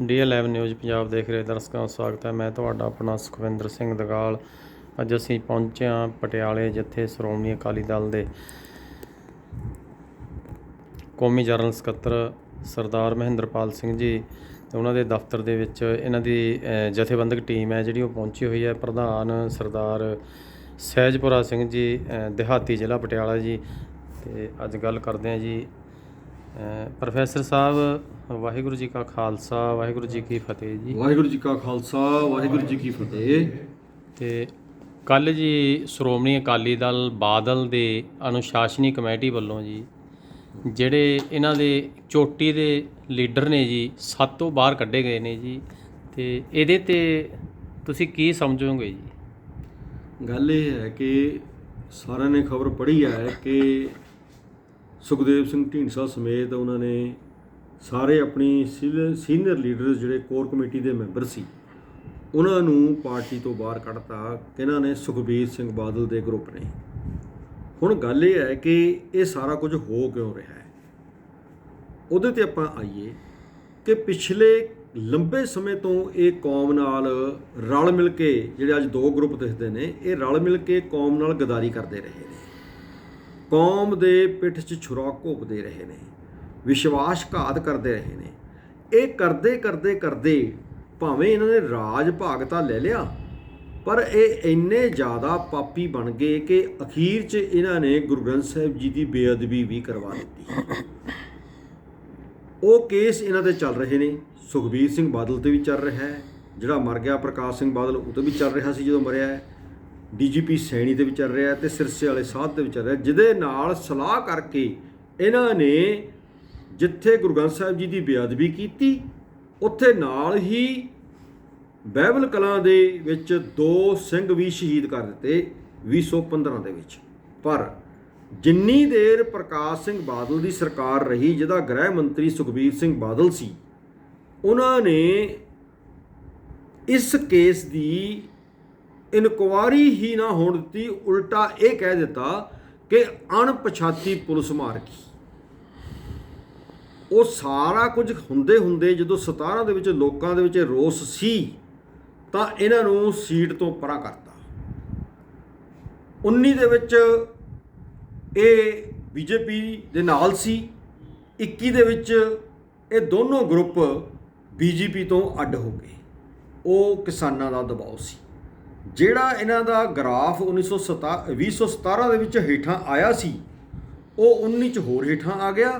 ਡੀ11 news Punjab ਦੇਖ ਰਹੇ ਦਰਸ਼ਕਾਂ ਦਾ ਸਵਾਗਤ ਹੈ। ਮੈਂ ਤੁਹਾਡਾ ਆਪਣਾ ਸੁਖਵਿੰਦਰ ਸਿੰਘ ਦਗਾਲ। ਅੱਜ ਅਸੀਂ ਪਹੁੰਚੇ ਹਾਂ ਪਟਿਆਲੇ, ਜਿੱਥੇ ਸ਼੍ਰੋਮਣੀ ਅਕਾਲੀ ਦਲ ਦੇ ਕੌਮੀ ਜਨਰਲ ਸਕੱਤਰ ਸਰਦਾਰ ਮਹਿੰਦਰਪਾਲ ਸਿੰਘ ਜੀ ਤੇ ਉਹਨਾਂ ਦੇ ਦਫ਼ਤਰ ਦੇ ਵਿੱਚ ਇਹਨਾਂ ਦੀ ਜਥੇਬੰਦਕ ਟੀਮ ਹੈ ਜਿਹੜੀ ਉਹ ਪਹੁੰਚੀ ਹੋਈ ਹੈ। ਪ੍ਰਧਾਨ ਸਰਦਾਰ ਸਹਿਜਪੁਰਾ ਸਿੰਘ ਜੀ ਦਿਹਾਤੀ ਜ਼ਿਲ੍ਹਾ ਪਟਿਆਲਾ ਜੀ। ਤੇ ਅੱਜ ਗੱਲ ਕਰਦੇ ਹਾਂ ਜੀ ਪ੍ਰੋਫੈਸਰ ਸਾਹਿਬ ਵਾਹਿਗੁਰੂ ਜੀ ਕਾ ਖਾਲਸਾ ਵਾਹਿਗੁਰੂ ਜੀ ਕੀ ਫਤਿਹ ਜੀ। ਵਾਹਿਗੁਰੂ ਜੀ ਕਾ ਖਾਲਸਾ ਵਾਹਿਗੁਰੂ ਜੀ ਕੀ ਫਤਿਹ। ਤੇ ਕੱਲ ਜੀ ਸ਼੍ਰੋਮਣੀ ਅਕਾਲੀ ਦਲ ਬਾਦਲ ਦੇ ਅਨੁਸ਼ਾਸਨੀ ਕਮੇਟੀ ਵੱਲੋਂ ਜੀ ਜਿਹੜੇ ਇਹਨਾਂ ਦੇ ਚੋਟੀ ਦੇ ਲੀਡਰ ਨੇ ਜੀ ਸੱਤ ਤੋਂ ਬਾਹਰ ਕੱਢੇ ਗਏ ਨੇ ਜੀ। ਤੇ ਇਹਦੇ ਤੇ ਤੁਸੀਂ ਕੀ ਸਮਝੋਗੇ ਜੀ? ਗੱਲ ਇਹ ਹੈ ਕਿ ਸਾਰਿਆਂ ਨੇ ਖਬਰ ਪੜ੍ਹੀ ਹੈ ਕਿ ਸੁਖਦੇਵ ਸਿੰਘ ਢੀਂਡਸਾ ਸਮੇਤ ਉਹਨਾਂ ਨੇ ਸਾਰੇ ਆਪਣੀ ਸੀਨੀਅਰ ਲੀਡਰਸ ਜਿਹੜੇ ਕੋਰ ਕਮੇਟੀ ਦੇ ਮੈਂਬਰ ਸੀ, ਉਹਨਾਂ ਨੂੰ ਪਾਰਟੀ ਤੋਂ ਬਾਹਰ ਕੱਢਤਾ ਕਿਹਨਾਂ ਨੇ ਸੁਖਬੀਰ ਸਿੰਘ ਬਾਦਲ ਦੇ ਗਰੁੱਪ ਨੇ। ਹੁਣ ਗੱਲ ਇਹ ਹੈ ਕਿ ਇਹ ਸਾਰਾ ਕੁਝ ਹੋ ਕਿਉਂ ਰਿਹਾ ਹੈ? ਉਹਦੇ ਤੇ ਆਪਾਂ ਆਈਏ ਕਿ ਪਿਛਲੇ ਲੰਬੇ ਸਮੇਂ ਤੋਂ ਇਹ ਕੌਮ ਨਾਲ ਰਲ ਮਿਲ ਕੇ ਜਿਹੜੇ ਅੱਜ ਦੋ ਗਰੁੱਪ ਦਿਖਦੇ ਨੇ, ਇਹ ਰਲ ਮਿਲ ਕੇ ਕੌਮ ਨਾਲ ਗਦਾਰੀ ਕਰਦੇ ਰਹੇ ਨੇ। ਕੌਮ ਦੇ ਪਿੱਠ 'ਚ ਛੁਰਾ ਘੋਪਦੇ ਰਹੇ ਨੇ, ਵਿਸ਼ਵਾਸਘਾਤ ਕਰਦੇ ਰਹੇ ਨੇ। ਇਹ ਕਰਦੇ ਕਰਦੇ ਕਰਦੇ ਭਾਵੇਂ ਇਹਨਾਂ ਨੇ ਰਾਜ ਭਾਗ ਤਾਂ ਲੈ ਲਿਆ, ਪਰ ਇਹ ਇੰਨੇ ਜ਼ਿਆਦਾ ਪਾਪੀ ਬਣ ਗਏ ਕਿ ਅਖੀਰ 'ਚ ਇਹਨਾਂ ਨੇ ਗੁਰੂ ਗ੍ਰੰਥ ਸਾਹਿਬ ਜੀ ਦੀ ਬੇਅਦਬੀ ਵੀ ਕਰਵਾ ਦਿੱਤੀ। ਉਹ ਕੇਸ ਇਹਨਾਂ ਤੇ ਚੱਲ ਰਹੇ ਨੇ। ਸੁਖਬੀਰ ਸਿੰਘ ਬਾਦਲ ਤੇ ਵੀ ਚੱਲ ਰਿਹਾ ਹੈ। ਜਿਹੜਾ ਮਰ ਗਿਆ ਪ੍ਰਕਾਸ਼ ਸਿੰਘ ਬਾਦਲ, ਉਹ ਤੇ ਵੀ ਚੱਲ ਰਿਹਾ ਸੀ ਜਦੋਂ ਮਰਿਆ ਹੈ। ਡੀਜੀਪੀ ਸੈਣੀ ਤੇ ਵੀ ਚੱਲ ਰਿਹਾ ਤੇ ਸਿਰਸੇ ਵਾਲੇ ਸਾਧ ਤੇ ਵੀ ਚੱਲ ਰਿਹਾ, ਜਿਹਦੇ ਨਾਲ ਸਲਾਹ ਕਰਕੇ ਇਹਨਾਂ ਨੇ ਜਿੱਥੇ ਗੁਰੂ ਗ੍ਰੰਥ ਸਾਹਿਬ ਜੀ ਦੀ ਬੇਅਦਬੀ ਕੀਤੀ, ਉੱਥੇ ਨਾਲ ਹੀ ਬਾਈਬਲ ਕਲਾਂ ਦੇ ਵਿੱਚ ਦੋ ਸਿੰਘ ਵੀ ਸ਼ਹੀਦ ਕਰ ਦਿੱਤੇ 2015 ਦੇ ਵਿੱਚ। ਪਰ ਜਿੰਨੀ ਦੇਰ ਪ੍ਰਕਾਸ਼ ਸਿੰਘ ਬਾਦਲ ਦੀ ਸਰਕਾਰ ਰਹੀ, ਜਿਹਦਾ ਗ੍ਰਹਿ ਮੰਤਰੀ ਸੁਖਬੀਰ ਸਿੰਘ ਬਾਦਲ ਸੀ, ਉਹਨਾਂ ਨੇ ਇਸ ਕੇਸ ਦੀ ਇਨਕੁਆਰੀ ਹੀ ਨਾ ਹੋਣ ਦਿੱਤੀ, ਉਲਟਾ ਇਹ ਕਹਿ ਦਿੱਤਾ ਕਿ ਅਣਪਛਾਤੀ ਪੁਲਿਸ ਮਾਰ ਗਈ ਉਹ ਸਾਰਾ ਕੁਝ ਹੁੰਦੇ ਹੁੰਦੇ ਜਦੋਂ 17 ਦੇ ਵਿੱਚ ਲੋਕਾਂ ਦੇ ਵਿੱਚ ਰੋਸ ਸੀ, ਤਾਂ ਇਹਨਾਂ ਨੂੰ ਸੀਟ ਤੋਂ ਪਰਾਂ ਕਰਤਾ। 19 ਦੇ ਵਿੱਚ ਇਹ ਬੀਜੇਪੀ ਦੇ ਨਾਲ ਸੀ 21 ਦੇ ਵਿੱਚ ਇਹ ਦੋਨੋਂ ਗਰੁੱਪ ਬੀਜੇਪੀ ਤੋਂ ਅੱਡ ਹੋ ਗਏ। ਉਹ ਕਿਸਾਨਾਂ ਦਾ ਦਬਾਅ ਸੀ। ਜਿਹੜਾ ਇਹਨਾਂ ਦਾ ਗ੍ਰਾਫ 1917 2017 ਦੇ ਵਿੱਚ ਹੇਠਾਂ ਆਇਆ ਸੀ, ਉਹ 19 ਚ ਹੋਰ ਹੇਠਾਂ ਆ ਗਿਆ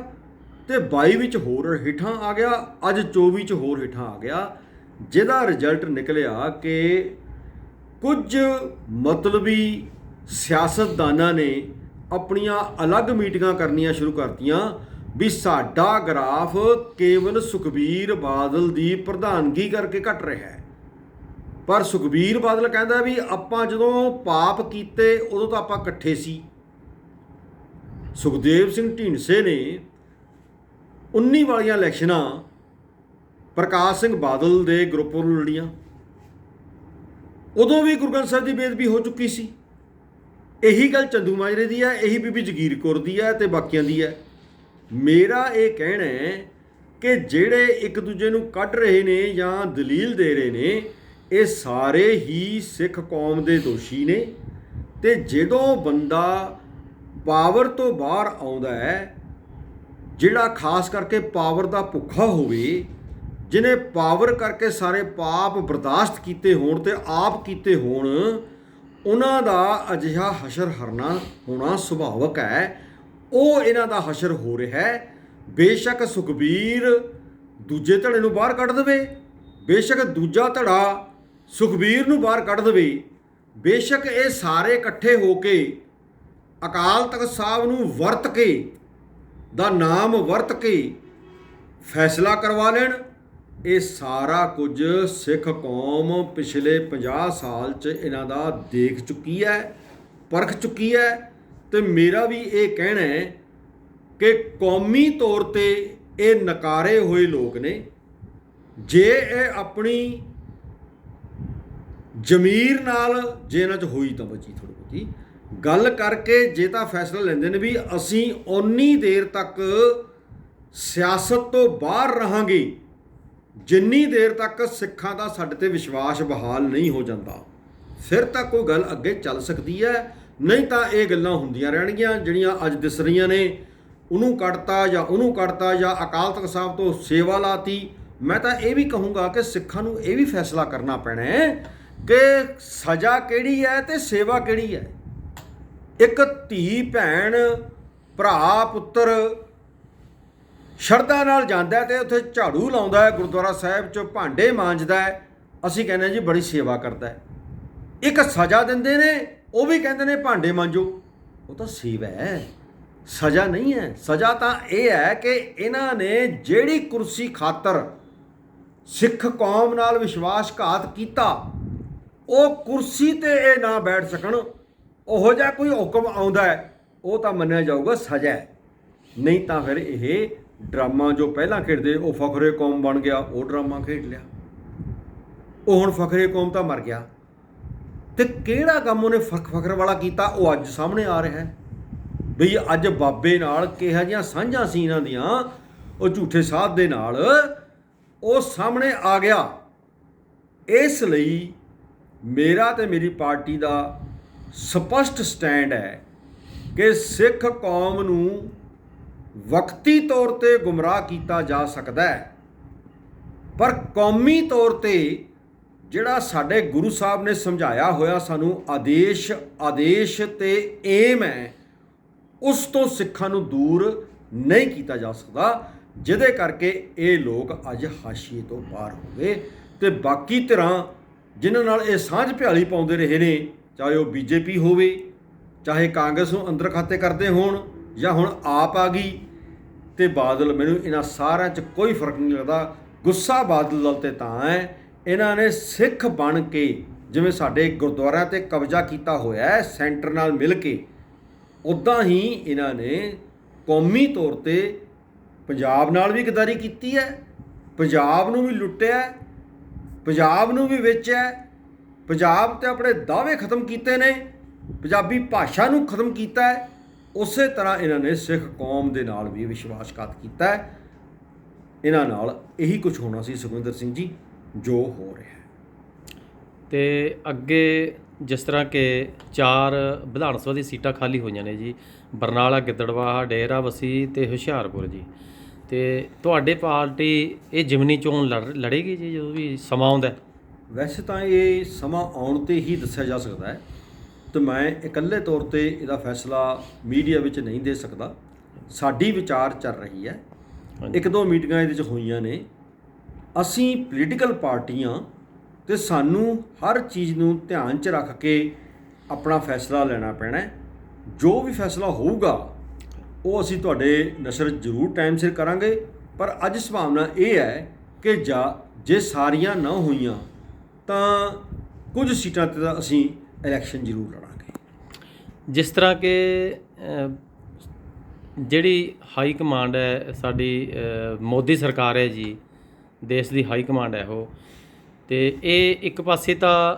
ਤੇ 22 ਵਿੱਚ ਹੋਰ ਹੇਠਾਂ ਆ ਗਿਆ, ਅੱਜ 24 ਚ ਹੋਰ ਹੇਠਾਂ ਆ ਗਿਆ, ਜਿਹਦਾ ਰਿਜ਼ਲਟ ਨਿਕਲਿਆ ਕਿ ਕੁਝ ਮਤਲਬੀ ਸਿਆਸਤਦਾਨਾਂ ਨੇ ਆਪਣੀਆਂ ਅਲੱਗ ਮੀਟਿੰਗਾਂ ਕਰਨੀਆਂ ਸ਼ੁਰੂ ਕਰਤੀਆਂ ਵੀ ਸਾਡਾ ਗ੍ਰਾਫ ਕੇਵਲ ਸੁਖਬੀਰ ਬਾਦਲ ਦੀ ਪ੍ਰਧਾਨਗੀ ਕਰਕੇ ਘਟ ਰਿਹਾ ਹੈ। ਪਰ ਸੁਖਬੀਰ ਬਾਦਲ ਕਹਿੰਦਾ ਵੀ ਆਪਾਂ ਜਦੋਂ ਪਾਪ ਕੀਤੇ, ਉਦੋਂ ਤਾਂ ਆਪਾਂ ਇਕੱਠੇ ਸੀ। ਸੁਖਦੇਵ ਸਿੰਘ ਢੀਂਡਸੇ ਨੇ 19 ਵਾਲੀਆਂ ਇਲੈਕਸ਼ਨਾਂ ਪ੍ਰਕਾਸ਼ ਸਿੰਘ ਬਾਦਲ ਦੇ ਗਰੁੱਪ ਨੂੰ ਲੜੀਆਂ। ਉਦੋਂ ਵੀ ਗੁਰੂ ਗ੍ਰੰਥ ਸਾਹਿਬ ਦੀ ਬੇਦਬੀ ਹੋ ਚੁੱਕੀ ਸੀ। ਇਹੀ ਗੱਲ ਚੰਦੂ ਮਾਜਰੇ ਦੀ ਹੈ, ਇਹੀ ਬੀਬੀ ਜਗੀਰ ਕੌਰ ਦੀ ਹੈ ਤੇ ਬਾਕੀਆਂ ਦੀ ਹੈ। ਮੇਰਾ ਇਹ ਕਹਿਣਾ ਹੈ ਕਿ ਜਿਹੜੇ ਇੱਕ ਦੂਜੇ ਨੂੰ ਕੱਢ ਰਹੇ ਨੇ ਜਾਂ ਦਲੀਲ ਦੇ ਰਹੇ ਨੇ ਇਹ ਸਾਰੇ ਹੀ ਸਿੱਖ ਕੌਮ ਦੇ ਦੋਸ਼ੀ ਨੇ ਤੇ ਜਦੋਂ ਬੰਦਾ ਪਾਵਰ ਤੋਂ ਬਾਹਰ ਆਉਂਦਾ ਹੈ, ਜਿਹੜਾ ਖਾਸ ਕਰਕੇ ਪਾਵਰ ਦਾ ਭੁੱਖਾ ਹੋਵੇ ਜਿਨੇ ਪਾਵਰ ਕਰਕੇ ਸਾਰੇ ਪਾਪ ਬਰਦਾਸ਼ਤ ਕੀਤੇ ਹੋਣ ਤੇ ਆਪ ਕੀਤੇ ਹੋਣ, ਉਹਨਾਂ ਦਾ ਅਜਿਹਾ ਹਸ਼ਰ ਹਰਨਾ ਹੋਣਾ ਸੁਭਾਵਕ ਹੈ। ਉਹ ਇਹਨਾਂ ਦਾ ਹਸ਼ਰ ਹੋ ਰਿਹਾ ਹੈ। ਬੇਸ਼ੱਕ ਸੁਖਬੀਰ ਦੂਜੇ ਧੜੇ ਨੂੰ ਬਾਹਰ ਕੱਢ ਦੇਵੇ, ਬੇਸ਼ੱਕ ਦੂਜਾ ਧੜਾ ਸੁਖਬੀਰ ਨੂੰ ਬਾਹਰ ਕੱਢ ਦੇਵੇ। ਬੇਸ਼ੱਕ ਇਹ ਸਾਰੇ ਇਕੱਠੇ ਹੋ ਕੇ ਅਕਾਲ ਤਖਤ ਸਾਹਿਬ ਨੂੰ ਵਰਤ ਕੇ ਦਾ ਨਾਮ ਵਰਤ ਕੇ ਫੈਸਲਾ ਕਰਵਾ ਲੈਣ। ਇਹ ਸਾਰਾ ਕੁਝ ਸਿੱਖ ਕੌਮ ਪਿਛਲੇ 50 ਸਾਲ ਚ ਇਹਨਾਂ ਦਾ ਦੇਖ ਚੁੱਕੀ ਹੈ, ਪਰਖ ਚੁੱਕੀ ਹੈ ਤੇ ਮੇਰਾ ਵੀ ਇਹ ਕਹਿਣਾ ਹੈ ਕਿ ਕੌਮੀ ਤੌਰ ਤੇ ਇਹ ਨਕਾਰੇ ਹੋਏ ਲੋਕ ਨੇ। ਜੇ ਇਹ ਆਪਣੀ ਜ਼ਮੀਰ ਨਾਲ ਜੇ ਇਹਨਾਂ 'ਚ ਹੋਈ ਤਾਂ ਬਚੀ ਥੋੜੀ ਬਹੁਤੀ। ਗੱਲ ਕਰਕੇ ਜੇ ਤਾਂ ਫੈਸਲਾ ਲੈਂਦੇ ਨੇ ਵੀ ਅਸੀਂ ਓਨੀ ਦੇਰ ਤੱਕ ਸਿਆਸਤ ਤੋਂ ਬਾਹਰ ਰਹਾਂਗੇ, ਜਿੰਨੀ ਦੇਰ ਤੱਕ ਸਿੱਖਾਂ ਦਾ ਸਾਡੇ ਤੇ ਵਿਸ਼ਵਾਸ ਬਹਾਲ ਨਹੀਂ ਹੋ ਜਾਂਦਾ, ਫਿਰ ਤਾਂ ਕੋਈ ਗੱਲ ਅੱਗੇ ਚੱਲ ਸਕਦੀ ਹੈ। ਨਹੀਂ ਤਾਂ ਇਹ ਗੱਲਾਂ ਹੁੰਦੀਆਂ ਰਹਿਣਗੀਆਂ, ਜਿਹੜੀਆਂ ਅੱਜ ਦਿਸ ਰਹੀਆਂ ਨੇ। ਉਹਨੂੰ ਕੱਢਤਾ ਜਾਂ ਉਹਨੂੰ ਕੱਢਤਾ ਜਾਂ ਅਕਾਲ ਤਖਤ ਸਾਹਿਬ ਤੋਂ ਸੇਵਾ ਲਾਤੀ। ਮੈਂ ਤਾਂ ਇਹ ਵੀ ਕਹੂੰਗਾ ਕਿ ਸਿੱਖਾਂ ਨੂੰ ਇਹ ਵੀ ਫੈਸਲਾ ਕਰਨਾ ਪੈਣਾ ਹੈ ਕਿ ਸਜ਼ਾ ਕਿਹੜੀ ਹੈ ਤੇ ਸੇਵਾ ਕਿਹੜੀ ਹੈ? ਇੱਕ ਧੀ, ਭੈਣ, ਭਰਾ, ਪੁੱਤਰ ਸ਼ਰਧਾ ਨਾਲ ਜਾਂਦਾ ਹੈ ਤੇ ਉੱਥੇ ਝਾੜੂ ਲਾਉਂਦਾ ਹੈ, ਗੁਰਦੁਆਰਾ ਸਾਹਿਬ 'ਚ ਭਾਂਡੇ ਮਾਂਜਦਾ ਹੈ। ਅਸੀਂ ਕਹਿੰਦੇ ਜੀ ਬੜੀ ਸੇਵਾ ਕਰਦਾ ਹੈ। ਇੱਕ ਸਜ਼ਾ ਦਿੰਦੇ ਨੇ, ਉਹ ਵੀ ਕਹਿੰਦੇ ਨੇ ਭਾਂਡੇ ਮਾਂਜੋ। ਉਹ ਤਾਂ ਸੇਵਾ ਹੈ। ਸਜ਼ਾ ਨਹੀਂ ਹੈ। ਸਜ਼ਾ ਤਾਂ ਇਹ ਹੈ ਕਿ ਇਹਨਾਂ ਨੇ ਜਿਹੜੀ ਕੁਰਸੀ ਖਾਤਰ ਸਿੱਖ ਕੌਮ ਨਾਲ ਵਿਸ਼ਵਾਸਘਾਤ ਕੀਤਾ ਉਹ ਕੁਰਸੀ ਤੇ ਇਹ ਨਾ ਬੈਠ ਸਕਣ, ਉਹੋ ਜਿਹਾ ਕੋਈ ਹੁਕਮ ਆਉਂਦਾ ਹੈ, ਉਹ ਤਾਂ ਮੰਨਿਆ ਜਾਊਗਾ ਸਜ਼ਾ ਹੈ। ਨਹੀਂ ਤਾਂ ਫਿਰ ਇਹ ਡਰਾਮਾ ਜੋ ਪਹਿਲਾਂ ਖੇਡਦੇ, ਉਹ ਫਖਰੇ ਕੌਮ ਬਣ ਗਿਆ, ਉਹ ਡਰਾਮਾ ਖੇਡ ਲਿਆ। ਉਹ ਹੁਣ ਫਖਰੇ ਕੌਮ ਤਾਂ ਮਰ ਗਿਆ। ਤੇ ਕਿਹੜਾ ਕੰਮ ਉਹਨੇ ਫਖ, ਫਖਰ ਵਾਲਾ ਕੀਤਾ, ਉਹ ਅੱਜ ਸਾਹਮਣੇ ਆ ਰਿਹਾ ਹੈ। ਬਈ ਅੱਜ ਬਾਬੇ ਨਾਲ ਕਿਹਾ ਜੀਆਂ ਸਾਂਝਾਂ ਸੀ ਇਹਨਾਂ ਦੀਆਂ, ਉਹ ਝੂਠੇ ਸਾਧ ਦੇ ਨਾਲ, ਉਹ ਸਾਹਮਣੇ ਆ ਗਿਆ। ਇਸ ਲਈ ਮੇਰਾ ਤੇ ਮੇਰੀ ਪਾਰਟੀ ਦਾ ਸਪਸ਼ਟ ਸਟੈਂਡ ਹੈ ਕਿ ਸਿੱਖ ਕੌਮ ਨੂੰ ਵਕਤੀ ਤੌਰ ਤੇ ਗੁੰਮਰਾਹ ਕੀਤਾ ਜਾ ਸਕਦਾ ਹੈ। ਪਰ ਕੌਮੀ ਤੌਰ ਤੇ ਜਿਹੜਾ ਸਾਡੇ ਗੁਰੂ ਸਾਹਿਬ ਨੇ ਸਮਝਾਇਆ ਹੋਇਆ ਸਾਨੂੰ ਆਦੇਸ਼ ਆਦੇਸ਼ ਤੇ ਏਮ ਹੈ, ਉਸ ਤੋਂ ਸਿੱਖਾਂ ਨੂੰ ਦੂਰ ਨਹੀਂ ਕੀਤਾ ਜਾ ਸਕਦਾ, ਜਿਹਦੇ ਕਰਕੇ ਇਹ ਲੋਕ ਅੱਜ ਹਾਸ਼ੀਏ ਤੋਂ ਪਾਰ ਹੋ ਗਏ ਤੇ ਬਾਕੀ ਧਿਰਾਂ ਜਿਨ੍ਹਾਂ ਨਾਲ ਇਹ ਸਾਂਝ ਭਿਆਲੀ ਪਾਉਂਦੇ ਰਹੇ ਨੇ, ਚਾਹੇ ਉਹ ਬੀਜੇਪੀ ਹੋਵੇ, ਚਾਹੇ ਕਾਂਗਰਸ ਨੂੰ ਅੰਦਰ ਖਾਤੇ ਕਰਦੇ ਹੋਣ ਜਾਂ ਹੁਣ ਆਪ ਆ ਗਈ, ਤੇ ਬਾਦਲ ਮੈਨੂੰ ਇਹਨਾਂ ਸਾਰਿਆਂ 'ਚ ਕੋਈ ਫ਼ਰਕ ਨਹੀਂ ਲੱਗਦਾ। ਗੁੱਸਾ ਬਾਦਲ ਦਲ ਤੇ ਤਾਂ ਹੈ। ਇਹਨਾਂ ਨੇ ਸਿੱਖ ਬਣ ਕੇ ਜਿਵੇਂ ਸਾਡੇ ਗੁਰਦੁਆਰਿਆਂ ਤੇ ਕਬਜ਼ਾ ਕੀਤਾ ਹੋਇਆ ਹੈ, ਸੈਂਟਰ ਨਾਲ ਮਿਲ ਕੇ ਉਦਾਂ ਹੀ ਇਹਨਾਂ ਨੇ ਕੌਮੀ ਤੌਰ ਤੇ ਪੰਜਾਬ ਨਾਲ ਵੀ ਗਦਾਰੀ ਕੀਤੀ ਹੈ, ਪੰਜਾਬ ਨੂੰ ਵੀ ਲੁੱਟਿਆ ਪੰਜਾਬ ਨੂੰ ਵੀ ਵੇਚਿਆ ਹੈ, ਪੰਜਾਬ ਤੇ ਆਪਣੇ ਦਾਅਵੇ ਖਤਮ ਕੀਤੇ ਨੇ। ਪੰਜਾਬੀ ਭਾਸ਼ਾ ਨੂੰ ਖਤਮ ਕੀਤਾ ਹੈ। ਉਸੇ ਤਰ੍ਹਾਂ ਇਹਨਾਂ ਨੇ ਸਿੱਖ ਕੌਮ ਦੇ ਨਾਲ ਵੀ ਵਿਸ਼ਵਾਸਘਾਤ ਕੀਤਾ ਹੈ। ਇਹਨਾਂ ਨਾਲ ਇਹੀ ਕੁਝ ਹੋਣਾ ਸੀ ਸੁਖਵਿੰਦਰ ਸਿੰਘ ਜੀ ਜੋ ਹੋ ਰਿਹਾ ਹੈ। ਤੇ ਅੱਗੇ ਜਿਸ ਤਰ੍ਹਾਂ ਕਿ ਚਾਰ ਵਿਧਾਨ ਸਭਾ ਦੀ ਸੀਟਾਂ ਖਾਲੀ ਹੋਈਆਂ ਨੇ ਜੀ ਬਰਨਾਲਾ ਗਿੱਦੜਵਾਹਾ ਡੇਰਾਬੱਸੀ ਤੇ ਹੁਸ਼ਿਆਰਪੁਰ ਜੀ। ਤੇ ਤੁਹਾਡੇ ਪਾਰਟੀ ਇਹ ਜਿਮਨੀ ਚੋਣ ਲੜ- ਲੜੇਗੀ ਜੀ ਜਦੋਂ ਵੀ ਸਮਾਂ ਆਉਂਦਾ ਹੈ? ਵੈਸੇ ਤਾਂ ਇਹ ਸਮਾਂ ਆਉਣ ਤੇ ਹੀ ਦੱਸਿਆ ਜਾ ਸਕਦਾ ਹੈ ਤੇ ਮੈਂ ਇਕੱਲੇ ਤੌਰ ਤੇ ਇਹਦਾ ਫੈਸਲਾ ਮੀਡੀਆ ਵਿੱਚ ਨਹੀਂ ਦੇ ਸਕਦਾ ਸਾਡੀ ਵਿਚਾਰ ਚੱਲ ਰਹੀ ਹੈ ਹਾਂਜੀ। ਇੱਕ ਦੋ ਮੀਟਿੰਗਾਂ ਇਹਦੇ ਵਿੱਚ ਹੋਈਆਂ ਨੇ ਅਸੀਂ ਪੋਲੀਟੀਕਲ ਪਾਰਟੀਆਂ ਤੇ ਸਾਨੂੰ ਹਰ ਚੀਜ਼ ਨੂੰ ਧਿਆਨ 'ਚ ਰੱਖ ਕੇ ਆਪਣਾ ਫੈਸਲਾ ਲੈਣਾ ਪੈਣਾ ਹੈ ਜੋ ਵੀ ਫੈਸਲਾ ਹੋਊਗਾ ਉਹ ਅਸੀਂ ਤੁਹਾਡੇ ਨਸ਼ਰ ਜ਼ਰੂਰ ਟਾਈਮ ਸਿਰ ਕਰਾਂਗੇ, ਪਰ ਅੱਜ ਸੰਭਾਵਨਾ ਇਹ ਹੈ ਕਿ ਜਾਂ ਜੇ ਸਾਰੀਆਂ ਨਾ ਹੋਈਆਂ, ਤਾਂ ਕੁਝ ਸੀਟਾਂ ਤੇ ਤਾਂ ਅਸੀਂ ਇਲੈਕਸ਼ਨ ਜ਼ਰੂਰ ਲੜਾਂਗੇ। ਜਿਸ ਤਰ੍ਹਾਂ ਕਿ ਜਿਹੜੀ ਹਾਈ ਕਮਾਂਡ ਹੈ, ਸਾਡੀ ਮੋਦੀ ਸਰਕਾਰ ਹੈ ਜੀ, ਦੇਸ਼ ਦੀ ਹਾਈ ਕਮਾਂਡ ਹੈ ਉਹ, ਤੇ ਇਹ ਇੱਕ ਪਾਸੇ ਤਾਂ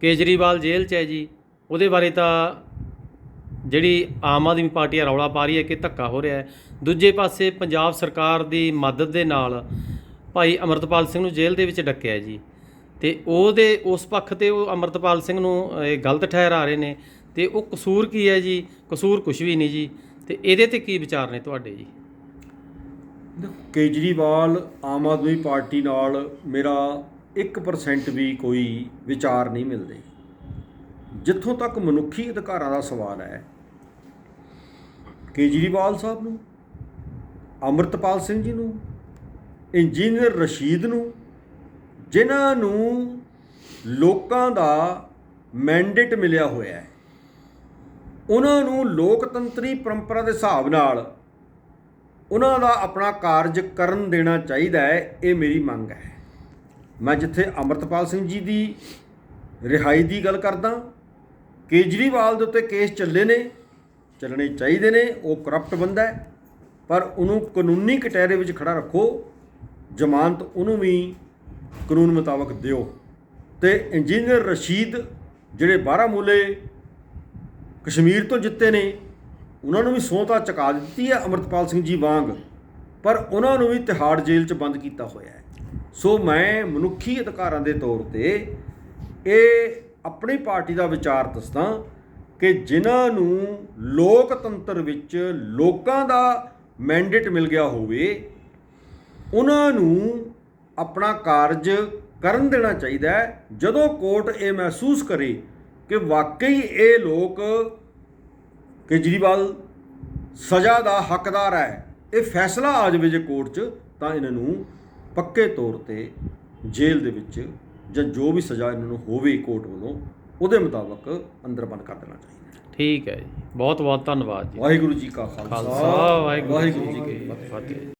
ਕੇਜਰੀਵਾਲ ਜੇਲ੍ਹ 'ਚ ਹੈ ਜੀ, ਉਹਦੇ ਬਾਰੇ ਤਾਂ ਜਿਹੜੀ ਆਮ ਆਦਮੀ ਪਾਰਟੀ ਆ ਰੌਲਾ ਪਾ ਰਹੀ ਹੈ ਕਿ ਧੱਕਾ ਹੋ ਰਿਹਾ ਹੈ। ਦੂਜੇ ਪਾਸੇ ਪੰਜਾਬ ਸਰਕਾਰ ਦੀ ਮਦਦ ਦੇ ਨਾਲ ਭਾਈ ਅਮਰਤਪਾਲ ਸਿੰਘ ਨੂੰ ਜੇਲ੍ਹ ਦੇ ਵਿੱਚ ਡੱਕਿਆ ਜੀ। ਤੇ ਉਹਦੇ, ਉਸ ਪੱਖ ਤੇ ਉਹ ਅਮਰਤਪਾਲ ਸਿੰਘ ਨੂੰ ਇਹ ਗਲਤ ਠਹਿਰਾ ਰਹੇ ਨੇ। ਤੇ ਉਹ ਕਸੂਰ ਕੀ ਹੈ ਜੀ? ਕਸੂਰ ਕੁਝ ਵੀ ਨਹੀਂ ਜੀ। ਤੇ ਇਹਦੇ ਤੇ ਕੀ ਵਿਚਾਰ ਨੇ ਤੁਹਾਡੇ ਜੀ? ਕੇਜਰੀਵਾਲ ਆਮ ਆਦਮੀ ਪਾਰਟੀ ਨਾਲ ਮੇਰਾ 1% ਵੀ ਕੋਈ ਵਿਚਾਰ ਨਹੀਂ ਮਿਲਦੇ। ਜਿੱਥੋਂ ਤੱਕ ਮਨੁੱਖੀ ਅਧਿਕਾਰਾਂ ਦਾ ਸਵਾਲ ਹੈ, ਕੇਜਰੀਵਾਲ ਸਾਹਿਬ ਨੂੰ, ਅੰਮ੍ਰਿਤਪਾਲ ਸਿੰਘ ਜੀ ਨੂੰ, ਇੰਜੀਨੀਅਰ ਰਸ਼ੀਦ ਨੂੰ, ਜਿਨ੍ਹਾਂ ਨੂੰ ਲੋਕਾਂ ਦਾ ਮੈਂਡੇਟ ਮਿਲਿਆ ਹੋਇਆ ਹੈ, ਉਹਨਾਂ ਨੂੰ ਲੋਕਤੰਤਰੀ ਪਰੰਪਰਾ ਦੇ ਹਿਸਾਬ ਨਾਲ ਉਹਨਾਂ ਦਾ ਆਪਣਾ ਕਾਰਜ ਕਰਨ ਦੇਣਾ ਚਾਹੀਦਾ ਹੈ, ਇਹ ਮੇਰੀ ਮੰਗ ਹੈ। ਮੈਂ ਜਿੱਥੇ ਅਮਰਤਪਾਲ ਸਿੰਘ ਜੀ ਦੀ ਰਿਹਾਈ ਦੀ ਗੱਲ ਕਰਦਾ ਕੇਜਰੀਵਾਲ ਦੇ ਉੱਤੇ ਕੇਸ ਚੱਲੇ ਨੇ, ਚੱਲਣੇ ਚਾਹੀਦੇ ਨੇ, ਉਹ ਕਰਪਟ ਬੰਦਾ ਹੈ, ਪਰ ਉਹਨੂੰ ਕਾਨੂੰਨੀ ਕਟਹਿਰੇ ਵਿੱਚ ਖੜਾ ਰੱਖੋ, ਜ਼ਮਾਨਤ ਉਹਨੂੰ ਵੀ ਕਾਨੂੰਨ ਮੁਤਾਬਕ ਦਿਓ। ਤੇ ਇੰਜੀਨੀਅਰ ਰਸ਼ੀਦ ਜਿਹੜੇ ਬਾਰਾਮੂਲੇ ਕਸ਼ਮੀਰ ਤੋਂ ਜਿੱਤੇ ਨੇ, ਉਹਨਾਂ ਨੂੰ ਵੀ ਸਹੁੰ ਤਾਂ ਚੁਕਾ ਦਿੱਤੀ ਹੈ ਅਮਰਤਪਾਲ ਸਿੰਘ ਜੀ ਵਾਂਗ, ਪਰ ਉਹਨਾਂ ਨੂੰ ਵੀ ਤਿਹਾੜ ਜੇਲ੍ਹ 'ਚ ਬੰਦ ਕੀਤਾ ਹੋਇਆ ਹੈ। ਸੋ ਮੈਂ ਮਨੁੱਖੀ ਅਧਿਕਾਰਾਂ ਦੇ ਤੌਰ ਤੇ ਇਹ ਆਪਣੀ ਪਾਰਟੀ ਦਾ ਵਿਚਾਰ ਦੱਸਦਾ ਕਿ ਜਿਨ੍ਹਾਂ ਨੂੰ ਲੋਕਤੰਤਰ ਵਿੱਚ ਲੋਕਾਂ ਦਾ ਮੈਂਡੇਟ ਮਿਲ ਗਿਆ ਹੋਵੇ, ਉਹਨਾਂ ਨੂੰ ਆਪਣਾ ਕਾਰਜ ਕਰਨ ਦੇਣਾ ਚਾਹੀਦਾ ਹੈ। ਜਦੋਂ ਕੋਰਟ ਇਹ ਮਹਿਸੂਸ ਕਰੇ ਕਿ ਵਾਕਈ ਇਹ ਲੋਕ ਕੇਜਰੀਵਾਲ ਸਜ਼ਾ ਦਾ ਹੱਕਦਾਰ ਹੈ, ਇਹ ਫੈਸਲਾ ਆ ਜਾਵੇ ਜੇ ਕੋਰਟ 'ਚ, ਤਾਂ ਇਹਨਾਂ ਨੂੰ ਪੱਕੇ ਤੌਰ ਤੇ ਜੇਲ੍ਹ ਦੇ ਵਿੱਚ ਜਾਂ ਜੋ ਵੀ ਸਜ਼ਾ ਇਹਨਾਂ ਨੂੰ ਹੋਵੇ ਕੋਰਟ ਵੱਲੋਂ ਉਹਦੇ ਮੁਤਾਬਕ ਅੰਦਰ ਬੰਦ ਕਰ ਦੇਣਾ ਚਾਹੀਦਾ। ਠੀਕ ਹੈ ਜੀ। ਬਹੁਤ ਬਹੁਤ ਧੰਨਵਾਦ ਜੀ। ਵਾਹਿਗੁਰੂ ਜੀ ਕਾ ਖਾਲਸਾ। ਵਾਹਿਗੁਰੂ ਜੀ ਕੀ ਫਤਿਹ।